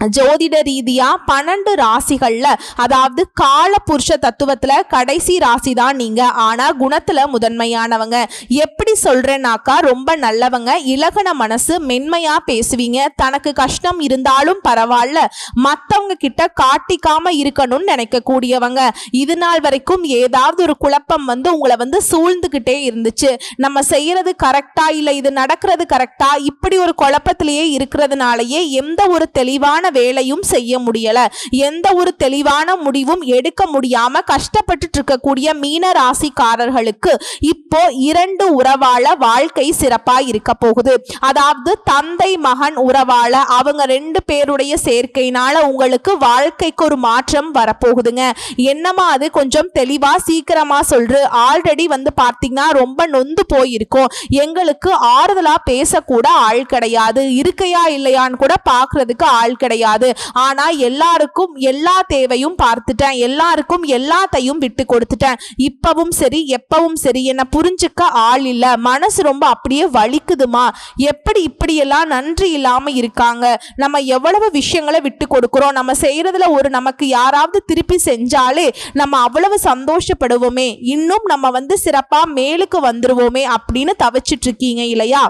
ஜோதிட ரீதியா பன்னெண்டு ராசிகள்ல அதாவது கால புருஷ தத்துவத்துல கடைசி ராசி தான் நீங்க. ஆனா குணத்துல முதன்மையானவங்க. எப்படி சொல்றேன்னாக்கா ரொம்ப நல்லவங்க இலகன மனசு மென்மையா பேசுவீங்க. தனக்கு கஷ்டம் இருந்தாலும் பரவாயில்ல மத்தவங்க கிட்ட காட்டிக்காம இருக்கணும்னு நினைக்கக்கூடியவங்க. இது நாள் வரைக்கும் ஏதாவது ஒரு குழப்பம் வந்து உங்களை வந்து சூழ்ந்துகிட்டே இருந்துச்சு. நம்ம செய்யறது கரெக்டா இல்ல இது நடக்கிறது கரெக்டா இப்படி ஒரு குழப்பத்திலேயே இருக்கிறதுனாலயே எந்த ஒரு தெளிவான வேலையும் செய்ய முடியல. எந்த ஒரு தெளிவான முடிவும் எடுக்க முடியாம கஷ்டப்பட்டுட்டு இருக்கக்கூடிய மீன ராசிக்காரர்களுக்கு இப்போ இரண்டு உறவால வாழ்க்கை சிறப்பா இருக்க போகுது. அதாவது தந்தை மகன் உறவால அவங்க ரெண்டு பேருடைய சேர்க்கையினால உங்களுக்கு வாழ்க்கைக்கு ஒரு மாற்றம் வரப்போகுதுங்க. என்னமா அது? கொஞ்சம் தெளிவா சீக்கிரமா சொல்று ஆல்ரெடி வந்து பார்த்தீங்கன்னா ரொம்ப நொந்து போயிருக்கோம். எங்களுக்கு ஆறுதலா பேசக்கூட ஆள் கிடையாது. இருக்கையா இல்லையான்னு கூட பாக்குறதுக்கு ஆள் கிடையாது. கிடையாது. ஆனா எல்லாருக்கும் எல்லா தேவையும் பார்த்துட்டேன். எல்லாருக்கும் எல்லாத்தையும் விட்டு கொடுத்துட்டேன். இப்பவும் சரி எப்பவும் சரி என்ன புரிஞ்சுக்க ஆள் இல்ல. மனசு ரொம்ப அப்படியே வலிக்குதுமா? எப்படி இப்படியெல்லாம் நன்றி இல்லாம இருக்காங்க? நம்ம எவ்வளவு விஷயங்களை விட்டு கொடுக்குறோம்? நம்ம செய்யறதுல ஒரு நமக்கு யாராவது திருப்பி செஞ்சாலே நம்ம அவ்வளவு சந்தோஷப்படுவோமே. இன்னும் நம்ம வந்து சிறப்பா மேலுக்கு வந்துருவோமே அப்படின்னு தவிச்சிட்டு இருக்கீங்க இல்லையா?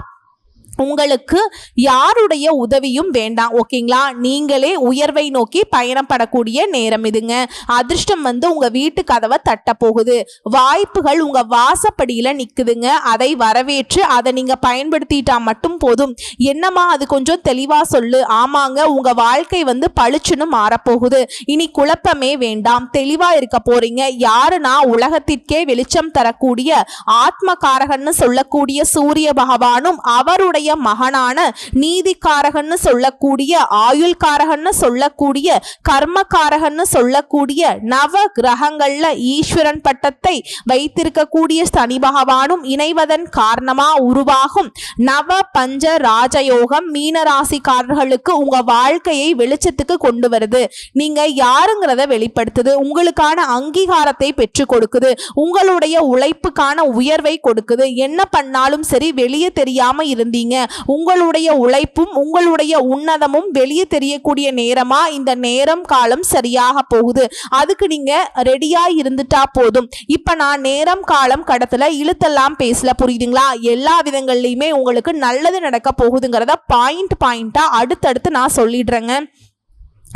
உங்களுக்கு யாருடைய உதவியும் வேண்டாம் ஓகேங்களா? நீங்களே உயர்வை நோக்கி பயணப்படக்கூடிய நேரம் இதுங்க. அதிர்ஷ்டம் வந்து உங்க வீட்டு கதவை தட்ட போகுது. வாய்ப்புகள் உங்க வாசப்படியில நிக்குதுங்க. அதை வரவேற்று அதை நீங்க பயன்படுத்திட்டா மட்டும் போதும். என்னம்மா அது கொஞ்சம் தெளிவா சொல்லு. ஆமாங்க உங்க வாழ்க்கை வந்து பளிச்சுன்னு மாறப்போகுது. இனி குழப்பமே வேண்டாம். தெளிவா இருக்க போறீங்க. யாருன்னா உலகத்திற்கே வெளிச்சம் தரக்கூடிய ஆத்மகாரகன்னு சொல்லக்கூடிய சூரிய பகவானும் அவருடைய மகனான நீதிக்காரகன்னு சொல்லக்கூடிய ஆயுள்காரகன்னு சொல்லக்கூடிய கர்மகாரகன்னு சொல்லக்கூடிய நவ கிரகங்கள்ல ஈஸ்வரன் பட்டத்தை வைத்திருக்கக்கூடிய சனி பகவானும் இணைவதன் காரணமா உருவாகும். நவ பஞ்ச ராஜயோகம் மீனராசிக்காரர்களுக்கு உங்க வாழ்க்கையை வெளிச்சத்துக்கு கொண்டு வருது. நீங்க யாருங்கிறத வெளிப்படுத்துது. உங்களுக்கான அங்கீகாரத்தை பெற்று கொடுக்குது. உங்களுடைய உழைப்புக்கான உயர்வை கொடுக்குது. என்ன பண்ணாலும் சரி வெளியே தெரியாம இருந்தீங்க உங்களுடைய உழைப்பும் உங்களுடைய உன்னதமும் வெளியே தெரியக்கூடிய நேரமா? இந்த நேரம் காலம் சரியாக போகுது. அதுக்கு நீங்க ரெடியா இருந்துட்டா போதும். இப்ப நான் நேரம் காலம் கடத்துல இழுத்தெல்லாம் பேசல. புரியுதுங்களா? எல்லா விதங்கள்லையுமே உங்களுக்கு நல்லது நடக்க போகுதுங்கிறத பாயிண்ட் பாயிண்டா அடுத்தடுத்து நான் சொல்லிடுறேங்க.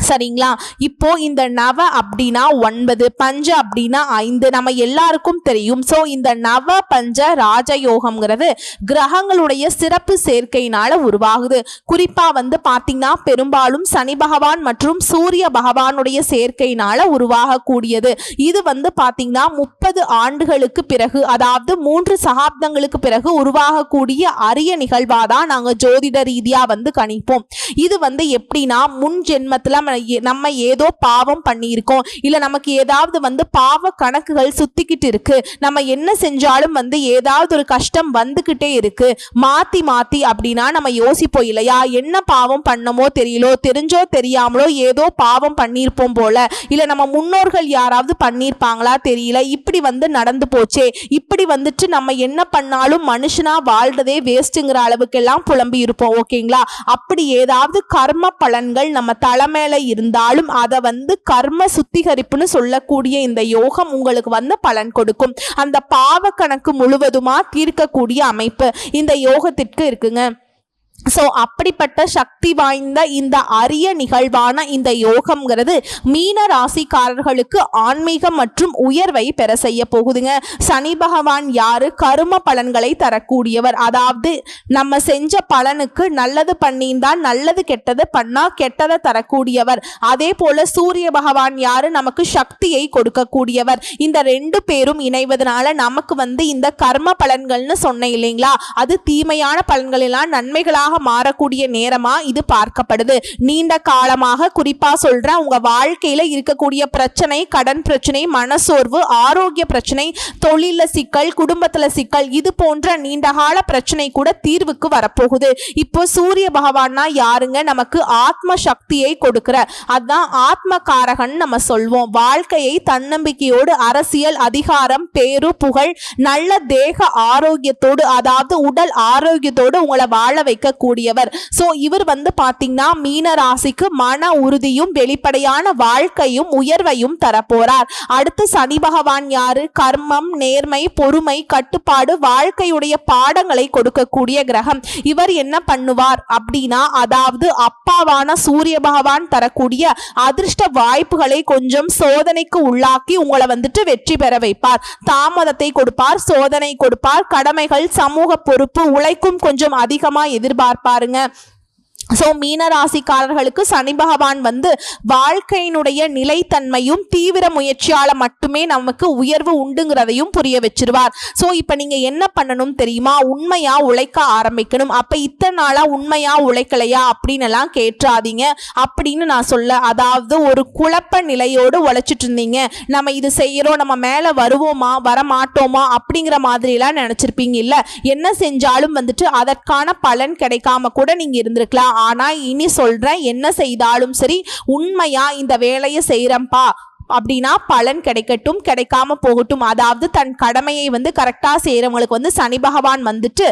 சரிங்களா? இப்போ இந்த நவ அப்படின்னா ஒன்பது பஞ்ச அப்படின்னா ஐந்து நம்ம எல்லாருக்கும் தெரியும். ஸோ இந்த நவ பஞ்ச ராஜயோகம்ங்கிறது கிரகங்களுடைய சிறப்பு சேர்க்கையினால உருவாகுது. குறிப்பா வந்து பார்த்தீங்கன்னா பெரும்பாலும் சனி பகவான் மற்றும் சூரிய பகவானுடைய சேர்க்கையினால உருவாகக்கூடியது. இது வந்து பார்த்தீங்கன்னா முப்பது ஆண்டுகளுக்கு பிறகு அதாவது மூன்று சகாப்தங்களுக்கு பிறகு உருவாகக்கூடிய அரிய நிகழ்வாதான் நாங்கள் ஜோதிட ரீதியா வந்து கணிப்போம். இது வந்து எப்படின்னா முன் ஜென்மத்தில் நம்ம நம்ம ஏதோ பாவம் பண்ணியிருக்கோம். இல்லை நமக்கு ஏதாவது வந்து பாவ கணக்குகள் சுத்திக்கிட்டு இருக்கு. நம்ம என்ன செஞ்சாலும் வந்து ஏதாவது ஒரு கஷ்டம் வந்துக்கிட்டே இருக்கு. மாத்தி மாத்தி அப்படின்னா நம்ம யோசிப்போம் இல்லையா? என்ன பாவம் பண்ணமோ தெரியலோ தெரிஞ்சோ தெரியாமலோ ஏதோ பாவம் பண்ணியிருப்போம் போல. இல்ல நம்ம முன்னோர்கள் யாராவது பண்ணியிருப்பாங்களா தெரியல. இப்படி வந்து நடந்து போச்சே. இப்படி வந்துட்டு நம்ம என்ன பண்ணாலும் மனுஷனா வாழ்றதே வேஸ்ட்டுங்கிற அளவுக்கெல்லாம் புலம்பி இருப்போம் ஓகேங்களா அப்படி ஏதாவது கர்ம பலன்கள் நம்ம தலைமையில இருந்தாலும் அதை வந்து கர்ம சுத்திகரிப்புன்னு சொல்லக்கூடிய இந்த யோகம் உங்களுக்கு வந்து பலன் கொடுக்கும். அந்த பாவ கணக்கு முழுவதுமா தீர்க்கக்கூடிய அமைப்பு இந்த யோகத்திற்கு இருக்குங்க. ஸோ அப்படிப்பட்ட சக்தி வாய்ந்த இந்த அரிய நிகழ்வான இந்த யோகம்ங்கிறது மீன ராசிக்காரர்களுக்கு ஆன்மீகம் மற்றும் உயர்வை பெற செய்ய போகுதுங்க. சனி பகவான் யாரு? கரும பலன்களை தரக்கூடியவர். அதாவது நம்ம செஞ்ச பலனுக்கு நல்லது பண்ணியிருந்தா நல்லது கெட்டது பண்ணா கெட்டதை தரக்கூடியவர். அதே போல சூரிய பகவான் யாரு? நமக்கு சக்தியை கொடுக்கக்கூடியவர். இந்த ரெண்டு பேரும் இணைவதனால நமக்கு வந்து இந்த கர்ம பலன்கள்னு சொன்னேன் இல்லைங்களா? அது தீமையான பலன்கள் எல்லாம் நன்மைகளாக மாறக்கூடிய நேரமா இது பார்க்கப்படுது. நீண்ட காலமாக குறிப்பா சொல்றேன் உங்க வாழ்க்கையில இருக்கக்கூடிய பிரச்சனை கடன் பிரச்சனை மனசோர்வு ஆரோக்கிய பிரச்சனை தொழில சிக்கல் குடும்பத்துல சிக்கல் இது போன்ற நீண்டகால பிரச்சனை கூட தீர்வுக்கு வரப்போகுது. இப்போ சூரிய பகவான்னா யாருங்க? நமக்கு ஆத்ம சக்தியை கொடுக்கிற அதான் ஆத்ம காரகன் நம்ம சொல்வோம். வாழ்க்கையை தன்னம்பிக்கையோடு அரசியல் அதிகாரம் பேரு புகழ் நல்ல தேக ஆரோக்கியத்தோடு அதாவது உடல் ஆரோக்கியத்தோடு உங்களை வாழ வைக்க வைக்கக்கூடியவர் ஸோ இவர் வந்து பார்த்தீங்கன்னா மீன ராசிக்கு மன உறுதியும் வெளிப்படையான வாழ்க்கையும் உயர்வையும் தரப்போறார். அடுத்து சனி பகவான் யாரு? கர்மம் நேர்மை பொறுமை கட்டுப்பாடு வாழ்க்கையுடைய பாடங்களை கொடுக்கக்கூடிய கிரகம். இவர் என்ன பண்ணுவார் அப்படின்னா அதாவது அப்பாவான சூரிய பகவான் தரக்கூடிய அதிர்ஷ்ட வாய்ப்புகளை கொஞ்சம் சோதனைக்கு உள்ளாக்கி உங்களை வந்துட்டு வெற்றி பெற வைப்பார். தாமதத்தை கொடுப்பார் சோதனை கொடுப்பார் கடமைகள் சமூக பொறுப்பு உழைக்கும் கொஞ்சம் அதிகமா பார்ப்பாருங்க. ஸோ மீனராசிக்காரர்களுக்கு சனி பகவான் வந்து வாழ்க்கையினுடைய நிலைத்தன்மையும் தீவிர முயற்சியால் மட்டுமே நமக்கு உயர்வு உண்டுங்கிறதையும் புரிய வச்சிருவார். ஸோ இப்போ நீங்கள் என்ன பண்ணணும் தெரியுமா? உண்மையாக உழைக்க ஆரம்பிக்கணும். அப்போ இத்தனை நாளாக உண்மையாக உழைக்கலையா அப்படின்னு எல்லாம் கேட்டுறாதீங்க அப்படின்னு நான் சொல்ல அதாவது ஒரு குழப்ப நிலையோடு உழைச்சிட்டு இருந்தீங்க. நம்ம இது செய்யறோம் நம்ம மேலே வருவோமா வர மாட்டோமா அப்படிங்கிற மாதிரிலாம் நினச்சிருப்பீங்க இல்லை? என்ன செஞ்சாலும் வந்துட்டு அதற்கான பலன் கிடைக்காம கூட நீங்கள் இருந்திருக்கலாம். ஆனா இனி சொல்றேன் என்ன செய்தாலும் சரி உண்மையா இந்த வேலையை செய்கிறேன்ப்பா அப்படின்னா பலன் கிடைக்கட்டும் கிடைக்காம போகட்டும். அதாவது தன் கடமையை வந்து கரெக்டா செய்யறவங்களுக்கு வந்து சனி பகவான் வந்துட்டு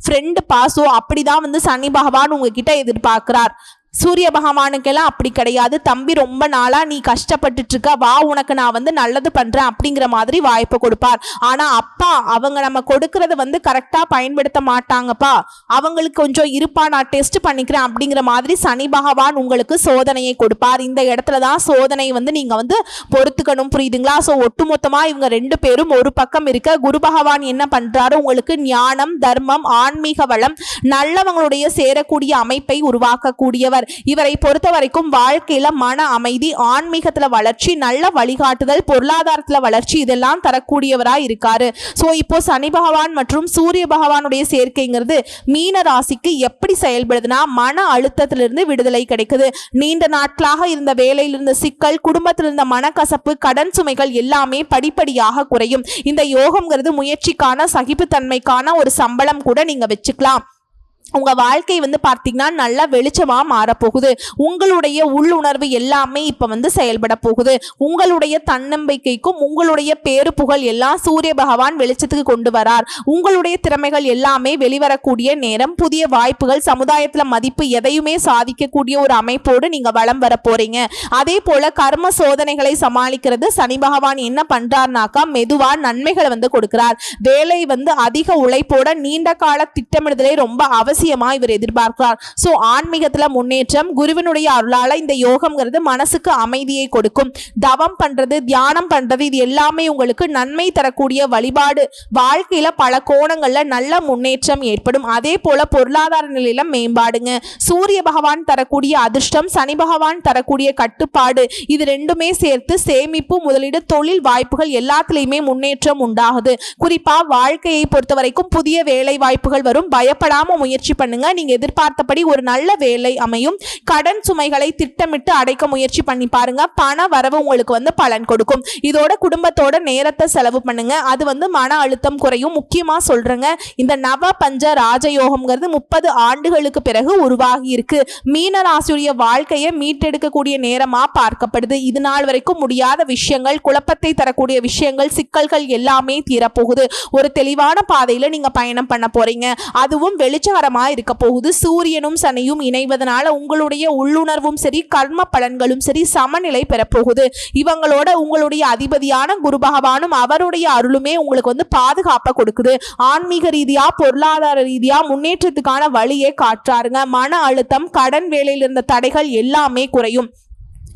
ஃப்ரெண்டு பாசோ அப்படிதான் வந்து சனி பகவான் உங்ககிட்ட எதிர்பார்க்கிறார். சூரிய பகவானுக்கெல்லாம் அப்படி கிடையாது. தம்பி ரொம்ப நாளா நீ கஷ்டப்பட்டுட்டு இருக்க வா உனக்கு நான் வந்து நல்லது பண்றேன் அப்படிங்கிற மாதிரி வாய்ப்பு கொடுப்பார். ஆனா அப்பா அவங்க நம்ம கொடுக்கறத வந்து கரெக்டா பயன்படுத்த மாட்டாங்கப்பா. அவங்களுக்கு கொஞ்சம் இருப்பா நான் டெஸ்ட் பண்ணிக்கிறேன் அப்படிங்கிற மாதிரி சனி பகவான் உங்களுக்கு சோதனையை கொடுப்பார். இந்த இடத்துல தான் சோதனை வந்து நீங்க வந்து பொறுத்துக்கணும். புரியுதுங்களா? ஸோ ஒட்டுமொத்தமா இவங்க ரெண்டு பேரும் ஒரு பக்கம் இருக்க குரு பகவான் என்ன பண்றாரு? உங்களுக்கு ஞானம் தர்மம் ஆன்மீக வளம் நல்லவங்களுடைய சேரக்கூடிய அமைப்பை உருவாக்கக்கூடியவர். இவரை பொறுத்த வரைக்கும் வாழ்க்கையில மன அமைதி ஆன்மீகத்துல வளர்ச்சி நல்ல வழிகாட்டுதல் பொருளாதாரத்துல வளர்ச்சி இதெல்லாம் தரக்கூடியவரா இருக்காரு. ஸோ இப்போ சனி பகவான் மற்றும் சூரிய பகவானுடைய சேர்க்கைங்கிறது மீன ராசிக்கு எப்படி செயல்படுதுன்னா மன அழுத்தத்திலிருந்து விடுதலை கிடைக்குது. நீண்ட நாட்களாக இருந்த வேலையில் இருந்த சிக்கல் குடும்பத்தில் இருந்த மனக்கசப்பு கடன் சுமைகள் எல்லாமே படிப்படியாக குறையும். இந்த யோகம்ங்கிறது முயற்சிக்கான சகிப்புத்தன்மைக்கான ஒரு சம்பளம் கூட நீங்க வச்சுக்கலாம். உங்கள் வாழ்க்கை வந்து பார்த்தீங்கன்னா நல்லா வெளிச்சமாக மாறப்போகுது. உங்களுடைய உள்ளுணர்வு எல்லாமே இப்போ வந்து செயல்பட போகுது. உங்களுடைய தன்னம்பிக்கைக்கும் உங்களுடைய பேரு புகழ் எல்லாம் சூரிய பகவான் வெளிச்சத்துக்கு கொண்டு வரார். உங்களுடைய திறமைகள் எல்லாமே வெளிவரக்கூடிய நேரம் புதிய வாய்ப்புகள் சமுதாயத்தில் மதிப்பு எதையுமே சாதிக்கக்கூடிய ஒரு அமைப்போடு நீங்கள் வளம் வர போறீங்க. அதே போல் கர்ம சோதனைகளை சமாளிக்கிறது சனி பகவான் என்ன பண்ணுறாருனாக்கா மெதுவாக நன்மைகளை வந்து கொடுக்கிறார். வேலை வந்து அதிக உழைப்போட நீண்ட கால திட்டமிடுதலை ரொம்ப அவசியம் இவர் எதிர்பார்க்கிறார். ஸோ ஆன்மீகத்துல முன்னேற்றம் குருவினுடைய அருளால இந்த யோகம்ங்கிறது மனசுக்கு அமைதியை கொடுக்கும். தவம் பண்றது தியானம் பண்றது இது எல்லாமே உங்களுக்கு நன்மை தரக்கூடிய வழிபாடு. வாழ்க்கையில பல கோணங்கள்ல நல்ல முன்னேற்றம் ஏற்படும். அதே போல பொருளாதார நிலையில மேம்பாடுங்க. சூரிய பகவான் தரக்கூடிய அதிர்ஷ்டம் சனி பகவான் தரக்கூடிய கட்டுப்பாடு இது ரெண்டுமே சேர்த்து சேமிப்பு முதலீடு தொழில் வாய்ப்புகள் எல்லாத்துலேயுமே முன்னேற்றம் உண்டாகுது. குறிப்பா வாழ்க்கையை பொறுத்த வரைக்கும் புதிய வேலை வாய்ப்புகள் வரும். பயப்படாம முயற்சி பண்ணுங்க. நீங்க எதிர்பார்த்தபடி ஒரு நல்ல வேலை அமையும். கடன் சுமைகளை திட்டமிட்டு அடைக்க முயற்சி பண்ணி பாருங்க. பண வரவு உங்களுக்கு வந்து பலன் கொடுக்கும். இதோட குடும்பத்தோட நேரத்தை செலவு பண்ணுங்க. அது வந்து மன அழுத்தம் குறையும். முக்கியமா சொல்றேங்க. இந்த நவ பஞ்ச ராஜயோகம்ங்கிறது முப்பது ஆண்டுகளுக்கு பிறகு உருவாகி இருக்கு. மீன ராசியுடைய வாழ்க்கையை மீட்டெடுக்கக்கூடிய நேரமா பார்க்கப்படுது. இது நாள் வரைக்கும் முடியாத விஷயங்கள் குழப்பத்தை தரக்கூடிய விஷயங்கள் சிக்கல்கள் எல்லாமே தீரப்போகுது. ஒரு தெளிவான பாதையில நீங்க பயணம் பண்ண போறீங்க. அதுவும் வெளிச்சகரமான வர இருக்க போகுது சூரியனும் சனியும் இணைவதனால உங்களுடைய உள்ளுணர்வும் சரி கர்ம பலன்களும் சரி சமநிலை பெறப்போகுது. இவங்களோட உங்களுடைய அதிபதியான குரு பகவானும் அவருடைய அருளுமே உங்களுக்கு வந்து பாதுகாப்பை கொடுக்குது. ஆன்மீக ரீதியாக பொருளாதார ரீதியாக முன்னேற்றத்துக்கான வழியை காட்டுறாருங்க. மன அழுத்தம் கடன் வேலையில் இருந்த தடைகள் எல்லாமே குறையும்.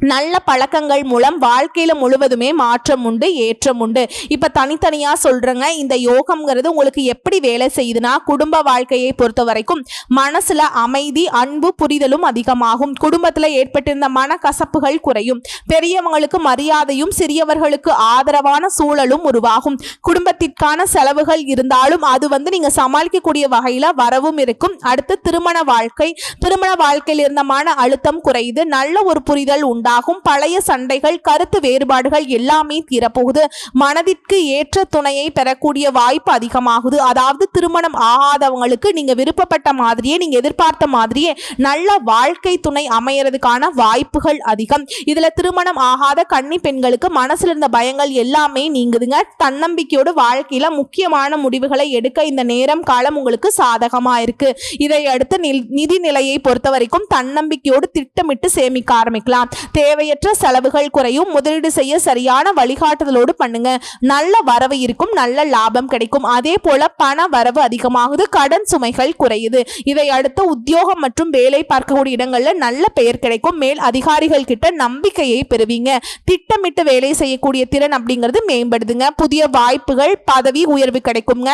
நல்ல பழக்கங்கள் மூலம் வாழ்க்கையில் முழுவதுமே மாற்றம் உண்டு ஏற்றம் உண்டு. இப்போ தனித்தனியாக சொல்கிறேங்க இந்த யோகம்ங்கிறது உங்களுக்கு எப்படி வேலை செய்யுதுன்னா குடும்ப வாழ்க்கையை பொறுத்த வரைக்கும் மனசில் அமைதி அன்பு புரிதலும் அதிகமாகும். குடும்பத்தில் ஏற்பட்டிருந்த மனக்கசப்புகள் குறையும். பெரியவங்களுக்கு மரியாதையும் சிறியவர்களுக்கு ஆதரவான சூழலும் உருவாகும். குடும்பத்திற்கான செலவுகள் இருந்தாலும் அது வந்து நீங்கள் சமாளிக்கக்கூடிய வகையில் வரவும் இருக்கும். அடுத்து திருமண வாழ்க்கை. திருமண வாழ்க்கையில் இருந்த மன அழுத்தம் குறையுது. நல்ல ஒரு புரிதல் உண்டாகும் பழைய சண்டைகள் கருத்து வேறுபாடுகள் எல்லாமே தீரப்போகுது. மனதிற்கு ஏற்ற துணையை பெறக்கூடிய வாய்ப்பு அதிகமாகுது. அதாவது திருமணம் ஆகாதவங்களுக்கு நீங்க விருப்பப்பட்ட மாதிரியே நீங்க எதிர்பார்த்த மாதிரியே நல்ல வாழ்க்கை துணை அமையறதுக்கான வாய்ப்புகள் அதிகம். இதுல திருமணம் ஆகாத கன்னி பெண்களுக்கு மனசுல இருந்த பயங்கள் எல்லாமே நீங்குதுங்க. தன்னம்பிக்கையோடு வாழ்க்கையில முக்கியமான முடிவுகளை எடுக்க இந்த நேரம் காலம் உங்களுக்கு சாதகமா இருக்கு. இதை அடுத்து நிதி நிலையை பொறுத்த வரைக்கும் தன்னம்பிக்கையோடு திட்டமிட்டு சேமிக்க ஆரம்பிக்கலாம். தேவையற்ற செலவுகள் குறையும். முதலீடு செய்ய சரியான வழிகாட்டுதலோடு பண்ணுங்க. நல்ல வரவு இருக்கும் நல்ல லாபம் கிடைக்கும். அதே போல பண வரவு அதிகமாகுது கடன் சுமைகள் குறையுது. இதை அடுத்து உத்தியோகம் மற்றும் வேலை பார்க்கக்கூடிய இடங்கள்ல நல்ல பெயர் கிடைக்கும். மேல் அதிகாரிகள் கிட்ட நம்பிக்கையை பெறுவீங்க. திட்டமிட்டு வேலை செய்யக்கூடிய திறன் அப்படிங்கிறது மேம்படுதுங்க. புதிய வாய்ப்புகள் பதவி உயர்வு கிடைக்குங்க.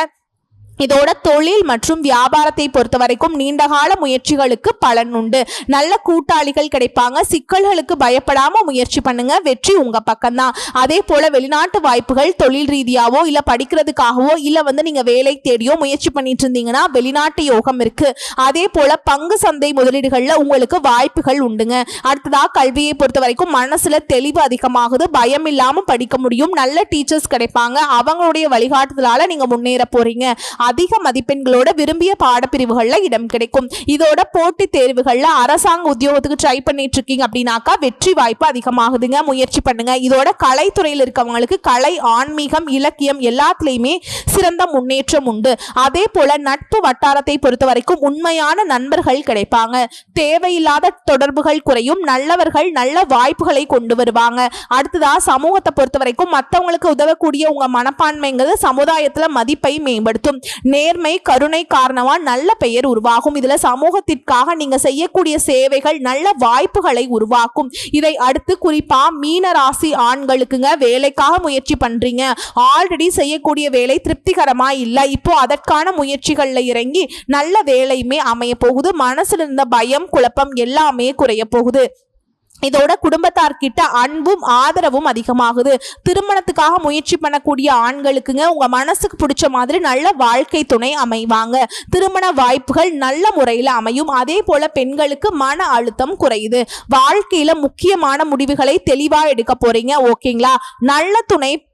இதோட தொழில் மற்றும் வியாபாரத்தை பொறுத்த வரைக்கும் நீண்டகால முயற்சிகளுக்கு பலன் உண்டு. நல்ல கூட்டாளிகள் கிடைப்பாங்க. சிக்கல்களுக்கு பயப்படாம முயற்சி பண்ணுங்க. வெற்றி உங்க பக்கம்தான். அதே போல வெளிநாட்டு வாய்ப்புகள் தொழில் ரீதியாவோ இல்ல படிக்கிறதுக்காகவோ இல்ல வந்து நீங்க வேலை தேடியோ முயற்சி பண்ணிட்டு இருந்தீங்கன்னா வெளிநாட்டு யோகம் இருக்கு. அதே போல பங்கு சந்தை முதலீடுகள்ல உங்களுக்கு வாய்ப்புகள் உண்டுங்க. அடுத்ததா கல்வியை பொறுத்த வரைக்கும் மனசுல தெளிவு அதிகமாகுது. பயம் இல்லாம படிக்க முடியும். நல்ல டீச்சர்ஸ் கிடைப்பாங்க. அவங்களுடைய வழிகாட்டுதலால நீங்க முன்னேற போறீங்க. அதிக மதிப்பெண்களோட விரும்பிய பாடப்பிரிவுகள்ல இடம் கிடைக்கும். இதோட போட்டித் தேர்வுகள்ல அரசாங்க உத்தியோகத்துக்கு ட்ரை பண்ணிட்டு இருக்கீங்க அப்படின்னாக்கா வெற்றி வாய்ப்பு அதிகமாகுதுங்க. முயற்சி பண்ணுங்க. இதோட கலைத்துறையில் இருக்கவங்களுக்கு கலை ஆன்மீகம் இலக்கியம் எல்லாத்துலேயுமே சிறந்த முன்னேற்றம் உண்டு. அதே போல நட்பு வட்டாரத்தை பொறுத்த வரைக்கும் உண்மையான நண்பர்கள் கிடைப்பாங்க. தேவையில்லாத தொடர்புகள் குறையும். நல்லவர்கள் நல்ல வாய்ப்புகளை கொண்டு வருவாங்க. அடுத்ததா சமூகத்தை பொறுத்த வரைக்கும் மற்றவங்களுக்கு உதவக்கூடிய உங்க மனப்பான்மைங்கிறது சமுதாயத்துல மதிப்பை மேம்படுத்தும். நேர்மை கருணை காரணமா நல்ல பெயர் உருவாகும். இதுல சமூகத்திற்காக நீங்க செய்யக்கூடிய சேவைகள் நல்ல வாய்ப்புகளை உருவாக்கும். இதை அடுத்து குறிப்பா மீன ராசி ஆண்களுக்குங்க வேலைக்காக முயற்சி பண்றீங்க. ஆல்ரெடி செய்யக்கூடிய வேலை திருப்திகரமா இல்லை. இப்போ அதற்கான முயற்சிகள்ல இறங்கி நல்ல வேலையுமே அமைய போகுது மனசுல இருந்த பயம் குழப்பம் எல்லாமே குறைய போகுது இதோட குடும்பத்தார்கிட்ட அன்பும் ஆதரவும் அதிகமாகுது. திருமணத்துக்காக முயற்சி பண்ணக்கூடிய ஆண்களுக்குங்க உங்க மனசுக்கு பிடிச்ச மாதிரி நல்ல வாழ்க்கை துணை அமைவாங்க. திருமண வாய்ப்புகள் நல்ல முறையில் அமையும். அதே போல பெண்களுக்கு மன அழுத்தம் குறையுது. வாழ்க்கையில முக்கியமான முடிவுகளை தெளிவா எடுக்க போறீங்க. ஓகேங்களா? நல்ல துணை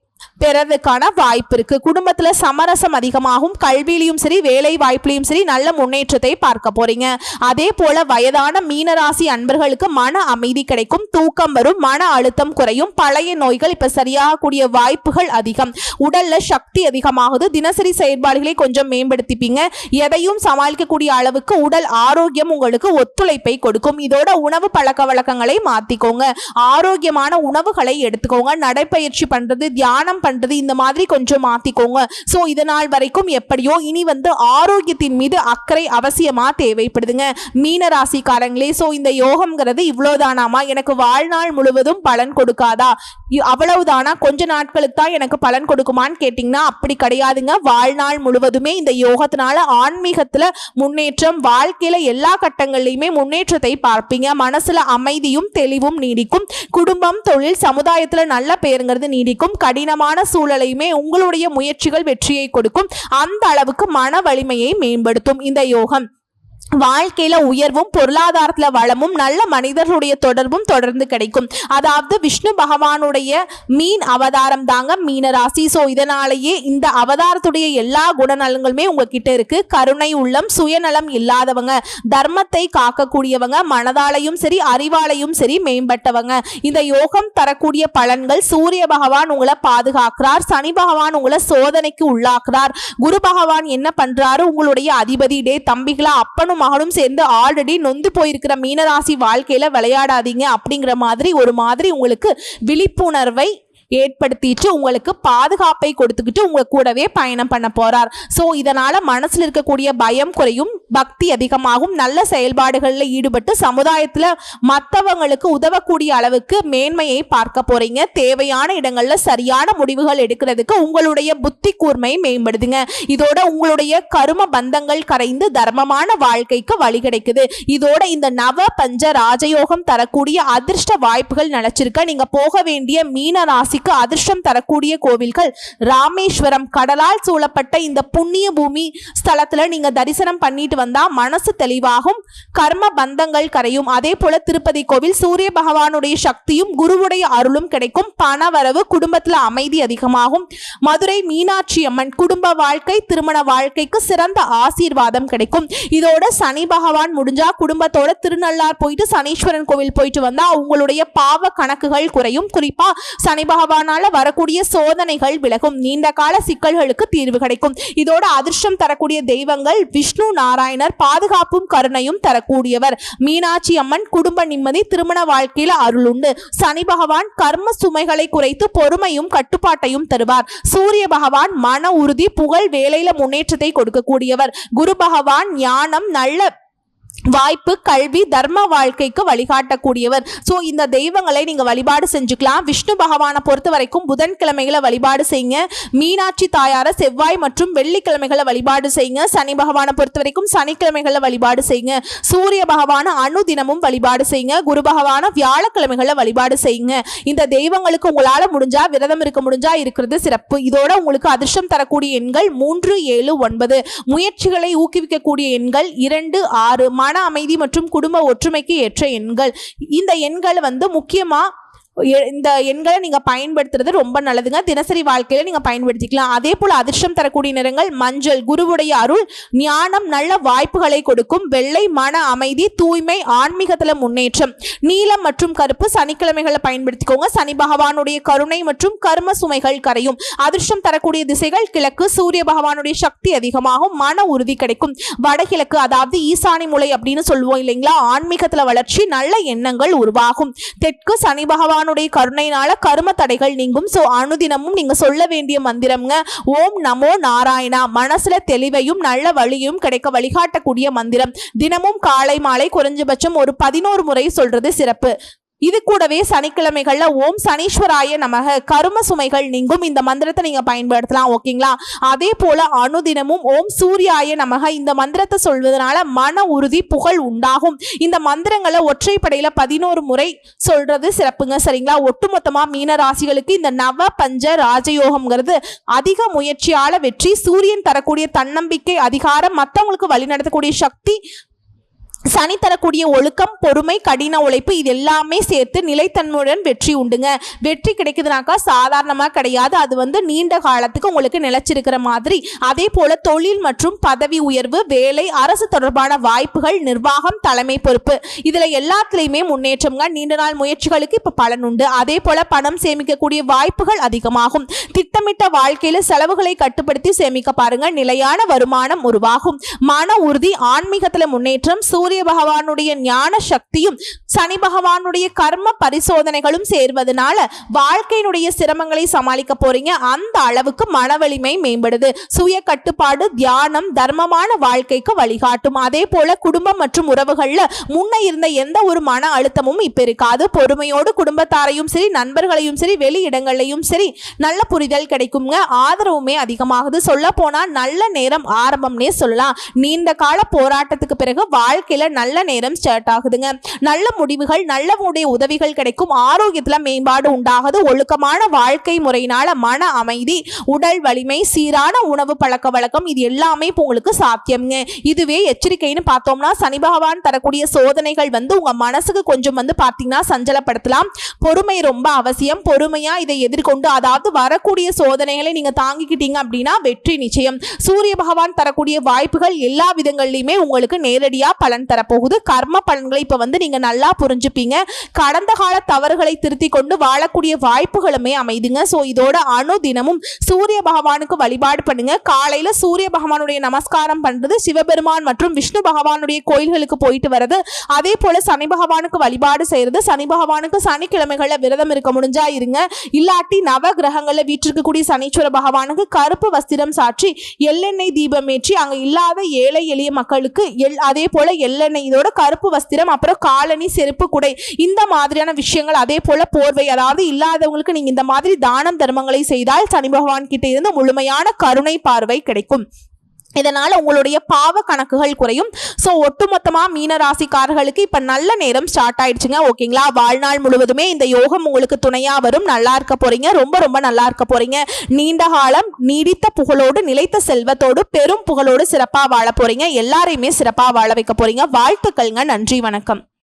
பெறதுக்கான வாய்ப்பு இருக்கு. குடும்பத்துல சமரசம் அதிகமாகும். கல்வியிலையும் சரி வேலை வாய்ப்புலையும் சரி நல்ல முன்னேற்றத்தை பார்க்க போறீங்க. அதே போல வயதான மீனராசி அன்பர்களுக்கு மன அமைதி கிடைக்கும். தூக்கம் வரும் மன அழுத்தம் குறையும். பழைய நோய்கள் இப்ப சரியாகக்கூடிய வாய்ப்புகள் அதிகம். உடல்ல சக்தி அதிகமாகுது. தினசரி செயற்பாடுகளை கொஞ்சம் மேம்படுத்திப்பீங்க. எதையும் சமாளிக்கக்கூடிய அளவுக்கு உடல் ஆரோக்கியம் உங்களுக்கு ஒத்துழைப்பை கொடுக்கும். இதோட உணவு பழக்க வழக்கங்களை மாத்திக்கோங்க. ஆரோக்கியமான உணவுகளை எடுத்துக்கோங்க. நடைப்பயிற்சி பண்றது தியானம் பண்றது இந்த மாதிரி கொஞ்சம் மாத்திக்கோங்க. ஸோ இது நாள் வரைக்கும் எப்படியோ இனி வந்து ஆரோக்கியத்தின் மீது அக்கறை அவசியமா தேவைப்படுதுங்க. மீன ராசிக்காரங்களே ஸோ இந்த யோகம்ங்கிறது இவ்வளோதானாமா எனக்கு வாழ்நாள் முழுவதும் பலன் கொடுக்காதா? அவ்வளவுதானா? கொஞ்ச நாட்களுக்கு தான் எனக்கு பலன் கொடுக்குமான்னு கேட்டிங்கன்னா அப்படி கிடையாதுங்க. வாழ்நாள் முழுவதுமே இந்த யோகத்தினால ஆன்மீகத்தில் முன்னேற்றம் வாழ்க்கையில எல்லா கட்டங்கள்லையுமே முன்னேற்றத்தை பார்ப்பீங்க. மனசில் அமைதியும் தெளிவும் நீடிக்கும். குடும்பம் தொழில் சமுதாயத்தில் நல்ல பெயருங்கிறது நீடிக்கும். கடினமாக கடினமான சூழலையுமே உங்களுடைய முயற்சிகள் வெற்றியை கொடுக்கும். அந்த அளவுக்கு மன வலிமையை மேம்படுத்தும் இந்த யோகம். வாழ்க்கையில உயர்வும் பொருளாதாரத்துல வளமும் நல்ல மனிதர்களுடைய தொடர்பும் தொடர்ந்து கிடைக்கும். அதாவது விஷ்ணு பகவானுடைய மீன் அவதாரம் தாங்க மீனராசி ஸோ இதனாலேயே இந்த அவதாரத்துடைய எல்லா குணநலங்களுமே உங்ககிட்ட இருக்கு. கருணை உள்ளம் சுயநலம் இல்லாதவங்க தர்மத்தை காக்கக்கூடியவங்க மனதாலையும் சரி அறிவாலையும் சரி மேம்பட்டவங்க. இந்த யோகம் தரக்கூடிய பலன்கள் சூரிய பகவான் உங்களை பாதுகாக்கிறார். சனி பகவான் உங்களை சோதனைக்கு உள்ளாக்குறார். குரு பகவான் என்ன பண்றாரு? உங்களுடைய அதிபதி டே தம்பிகளா அப்பனும் மகனும் சேர்ந்து ஆல்ரெடி நொந்து போயிருக்கிற மீனராசி வாழ்க்கையில விளையாடாதீங்க அப்படிங்கிற மாதிரி ஒரு மாதிரி உங்களுக்கு விழிப்புணர்வை ஏற்படுத்திட்டு உங்களுக்கு பாதுகாப்பை கொடுத்துக்கிட்டு உங்க கூடவே பயணம் பண்ண போறார். ஸோ இதனால மனசில் இருக்கக்கூடிய பயம் குறையும் பக்தி அதிகமாகும் நல்ல செயல்பாடுகளில் ஈடுபட்டு சமுதாயத்தில் மற்றவங்களுக்கு உதவக்கூடிய அளவுக்கு மேன்மையை பார்க்க போறீங்க. தேவையான இடங்கள்ல சரியான முடிவுகள் எடுக்கிறதுக்கு உங்களுடைய புத்தி கூர்மையை மேம்படுதுங்க. இதோட உங்களுடைய கரும பந்தங்கள் கரைந்து தர்மமான வாழ்க்கைக்கு வழி கிடைக்குது. இதோட இந்த நவ பஞ்ச ராஜயோகம் தரக்கூடிய அதிர்ஷ்ட வாய்ப்புகள் நினைச்சிருக்க நீங்க போக வேண்டிய மீன ராசி ராசிக்கு அதிர்ஷ்டம் தரக்கூடிய கோவில்கள். ராமேஸ்வரம் கடலால் சூழப்பட்ட இந்த புண்ணிய பூமி ஸ்தலத்துல நீங்க தரிசனம் பண்ணிட்டு வந்தா மனசு தெளிவாகும். கர்ம பந்தங்கள் கரையும். அதே போல திருப்பதி கோவில் சூரிய பகவானுடைய சக்தியும் குருவுடைய அருளும் கிடைக்கும். பணவரவு குடும்பத்துல அமைதி அதிகமாகும். மதுரை மீனாட்சி அம்மன் குடும்ப வாழ்க்கை திருமண வாழ்க்கைக்கு சிறந்த ஆசீர்வாதம் கிடைக்கும். இதோட சனி பகவான் முடிஞ்சா குடும்பத்தோட திருநள்ளார் போயிட்டு சனீஸ்வரன் கோவில் போயிட்டு வந்தா உங்களுடைய பாவ கணக்குகள் குறையும். குறிப்பா சனி பகவானால வரக்கூடிய சோதனைகள் விலகும். நீண்ட கால சிக்கல்களுக்கு தீர்வு கிடைக்கும். இதோட அதிர்ஷ்டம் தரக்கூடிய தெய்வங்கள் விஷ்ணு நாராயணர் பாதுகாப்பும் கருணையும் தரக்கூடியவர். மீனாட்சி அம்மன் குடும்ப நிம்மதி திருமண வாழ்க்கையில அருளுண்டு சனி பகவான் கர்ம சுமைகளை குறைத்து பொறுமையும் கட்டுப்பாட்டையும் தருவார். சூரிய பகவான் மன உறுதி புகழ் வேலையில முன்னேற்றத்தை கொடுக்கக்கூடியவர். குரு பகவான் ஞானம் நல்ல வாய்ப்பு கல்வி தர்ம வாழ்க்கைக்கு வழிகாட்டக்கூடியவர். ஸோ இந்த தெய்வங்களை நீங்கள் வழிபாடு செஞ்சுக்கலாம். விஷ்ணு பகவானை பொறுத்த வரைக்கும் புதன்கிழமைகளை வழிபாடு செய்யுங்க. மீனாட்சி தாயாரை செவ்வாய் மற்றும் வெள்ளிக்கிழமைகளை வழிபாடு செய்யுங்க. சனி பகவானை பொறுத்த வரைக்கும் சனிக்கிழமைகளை வழிபாடு செய்யுங்க. சூரிய பகவானை அனுதினமும் வழிபாடு செய்யுங்க. குரு பகவானை வியாழக்கிழமைகளை வழிபாடு செய்யுங்க. இந்த தெய்வங்களுக்கு உங்களால் முடிஞ்சா விரதம் இருக்க முடிஞ்சா இருக்கிறது சிறப்பு. இதோட உங்களுக்கு அதிர்ஷ்டம் தரக்கூடிய எண்கள் மூன்று ஏழு ஒன்பது. முயற்சிகளை ஊக்குவிக்கக்கூடிய எண்கள் இரண்டு ஆறு. மன அமைதி மற்றும் குடும்ப ஒற்றுமைக்கு ஏற்ற எண்கள். இந்த எண்கள் வந்து முக்கியமாக இந்த எண்களை நீங்கள் பயன்படுத்துறது ரொம்ப நல்லதுங்க. தினசரி வாழ்க்கையில் நீங்கள் பயன்படுத்திக்கலாம். அதே போல் அதிர்ஷ்டம் தரக்கூடிய நிறங்கள் மஞ்சள் குருவுடைய அருள் ஞானம் நல்ல வாய்ப்புகளை கொடுக்கும் வெள்ளை மன அமைதி தூய்மை ஆன்மீகத்தில் முன்னேற்றம். நீலம் மற்றும் கருப்பு சனிக்கிழமைகளை பயன்படுத்திக்கோங்க. சனி பகவானுடைய கருணை மற்றும் கர்ம சுமைகள் கரையும். அதிர்ஷ்டம் தரக்கூடிய திசைகள் கிழக்கு சூரிய பகவானுடைய சக்தி அதிகமாகும். மன உறுதி கிடைக்கும். வடகிழக்கு அதாவது ஈசானி முளை அப்படின்னு சொல்லுவோம் இல்லைங்களா? ஆன்மீகத்தில் வளர்ச்சி நல்ல எண்ணங்கள் உருவாகும். தெற்கு சனி பகவானுடைய கருணையினால கரும தடைகள் நீங்கும். ஸோ அனுதினமும் நீங்க சொல்ல வேண்டிய மந்திரம்ங்க ஓம் நமோ நாராயணா மனசுல தெளிவையும் நல்ல வழியும் கிடைக்க வழிகாட்டக்கூடிய மந்திரம். தினமும் காலை மாலை குறைஞ்சபட்சம் ஒரு பதினோரு முறை சொல்றது சிறப்பு. இது கூடவே சனிக்கிழமைகள்ல ஓம் சனீஸ்வராய நமக. கரும சுமைகள் நீங்கும். இந்த மந்திரத்தை நீங்க பயன்படுத்தலாம் ஓகேங்களா? அதே போல அனுதினமும் ஓம் சூர்யாய நமக. இந்த மந்திரத்தை சொல்வதனால மன உறுதி புகழ் உண்டாகும். இந்த மந்திரங்களை ஒற்றைப்படையில பதினோரு முறை சொல்றது சிறப்புங்க சரிங்களா? ஒட்டுமொத்தமா மீன ராசிகளுக்கு இந்த நவ பஞ்ச ராஜயோகம்ங்கிறது அதிக முயற்சியால வெற்றி சூரியன் தரக்கூடிய தன்னம்பிக்கை அதிகாரம் மற்றவங்களுக்கு வழிநடத்தக்கூடிய சக்தி சனி தரக்கூடிய ஒழுக்கம் பொறுமை கடின உழைப்பு இது எல்லாமே சேர்த்து நிலைத்தன்மையுடன் வெற்றி உண்டுங்க. வெற்றி கிடைக்குதுனாக்கா சாதாரணமாக கிடையாது. அது வந்து நீண்ட காலத்துக்கு உங்களுக்கு நிலைச்சிருக்கிற மாதிரி. அதே போல தொழில் மற்றும் பதவி உயர்வு வேலை அரசு தொடர்பான வாய்ப்புகள் நிர்வாகம் தலைமை பொறுப்பு. இதில் எல்லாத்துலேயுமே முன்னேற்றம்ங்க. நீண்ட நாள் முயற்சிகளுக்கு இப்போ பலன் உண்டு. அதே போல பணம் சேமிக்கக்கூடிய வாய்ப்புகள் அதிகமாகும். திட்டமிட்ட வாழ்க்கையில் செலவுகளை கட்டுப்படுத்தி சேமிக்க பாருங்க. நிலையான வருமானம் உருவாகும். மன உறுதி ஆன்மீகத்தில் முன்னேற்றம் சூரிய பகவானுடைய ஞான சக்தியும் சனி பகவானுடைய கர்ம பரிசோதனைகளும் சேர்வதனால வாழ்க்கையினுடைய சிரமங்களை சமாளிக்க போறீங்க. அந்த அளவுக்கு மன வலிமை மேம்படுது. சுய கட்டுப்பாடு தியானம் தர்மமான வாழ்க்கைக்கு வழிகாட்டும். அதே போல குடும்பம் மற்றும் உறவுகள்ல முன்ன இருந்த எந்த ஒரு மன அழுத்தமும் இப்ப இருக்காது. பொறுமையோடு குடும்பத்தாரையும் சரி நண்பர்களையும் சரி வெளி இடங்களையும் சரி நல்ல புரிதல் கிடைக்குங்க. ஆதரவுமே அதிகமாகுது. சொல்ல போனா நல்ல நேரம் ஆரம்பம்னே சொல்லலாம். நீண்ட கால போராட்டத்துக்கு பிறகு வாழ்க்கையில காலையில நல்ல நேரம் ஸ்டார்ட் ஆகுதுங்க. நல்ல முடிவுகள் நல்லவங்களுடைய உதவிகள் கிடைக்கும். ஆரோக்கியத்துல மேம்பாடு உண்டாகுது. ஒழுக்கமான வாழ்க்கை முறையினால மன அமைதி உடல் வலிமை சீரான உணவு பழக்க வழக்கம் இது எல்லாமே இப்போ உங்களுக்கு சாத்தியம்ங்க. இதுவே எச்சரிக்கைன்னு பார்த்தோம்னா சனி பகவான் தரக்கூடிய சோதனைகள் வந்து உங்க மனசுக்கு கொஞ்சம் வந்து பார்த்தீங்கன்னா சஞ்சலப்படுத்தலாம். பொறுமை ரொம்ப அவசியம். பொறுமையா இதை எதிர்கொண்டு அதாவது வரக்கூடிய சோதனைகளை நீங்க தாங்கிக்கிட்டீங்க அப்படின்னா வெற்றி நிச்சயம். சூரிய பகவான் தரக்கூடிய வாய்ப்புகள் எல்லா விதங்கள்லையுமே உங்களுக்கு நேரடியா பலன் தரப்போகுது. கர்ம பலன்களை இப்போ வந்து நீங்கள் நல்லா புரிஞ்சுப்பீங்க. கடந்த கால தவறுகளை திருத்தி கொண்டு வாழக்கூடிய வாய்ப்புகளுமே அமைதுங்க. ஸோ இதோட அணு தினமும் சூரிய பகவானுக்கு வழிபாடு பண்ணுங்க. காலையில் சூரிய பகவானுடைய நமஸ்காரம் பண்ணுறது சிவபெருமான் மற்றும் விஷ்ணு பகவானுடைய கோயில்களுக்கு போயிட்டு வர்றது. அதே போல் சனி பகவானுக்கு வழிபாடு செய்கிறது சனி பகவானுக்கு சனிக்கிழமைகளில் விரதம் இருக்க முடிஞ்சா இருங்க. இல்லாட்டி நவ கிரகங்களில் வீட்டிற்கக்கூடிய சனீஸ்வர பகவானுக்கு கருப்பு வஸ்திரம் சாற்றி எள்ளெண்ணெய் தீபம் ஏற்றி அங்கே இல்லாத ஏழை எளிய மக்களுக்கு எல் அதே போல் போல எள்ளெண்ணெய் இதோட கருப்பு வஸ்திரம் அப்புறம் காலனி செருப்பு குடை இந்த மாதிரியான விஷயங்கள் அதே போல போர்வை அதாவது இல்லாதவங்களுக்கு நீங்க இந்த மாதிரி தானம் தர்மங்களை செய்தால் சனி பகவான் கிட்ட இருந்து முழுமையான கருணை பார்வை கிடைக்கும். இதனால் உங்களுடைய பாவ கணக்குகள் குறையும். ஸோ ஒட்டுமொத்தமாக மீன ராசிக்காரர்களுக்கு இப்போ நல்ல நேரம் ஸ்டார்ட் ஆயிடுச்சுங்க. ஓகேங்களா வாழ்நாள் முழுவதுமே இந்த யோகம் உங்களுக்கு துணையாக வரும். நல்லா இருக்க போகிறீங்க ரொம்ப ரொம்ப நல்லா இருக்க போகிறீங்க நீண்ட காலம் நீடித்த புகழோடு நிலைத்த செல்வத்தோடு பெரும் புகழோடு சிறப்பாக வாழ போகிறீங்க எல்லாரையுமே சிறப்பாக வாழ வைக்க போகிறீங்க வாழ்த்துக்கள்ங்க. நன்றி வணக்கம்.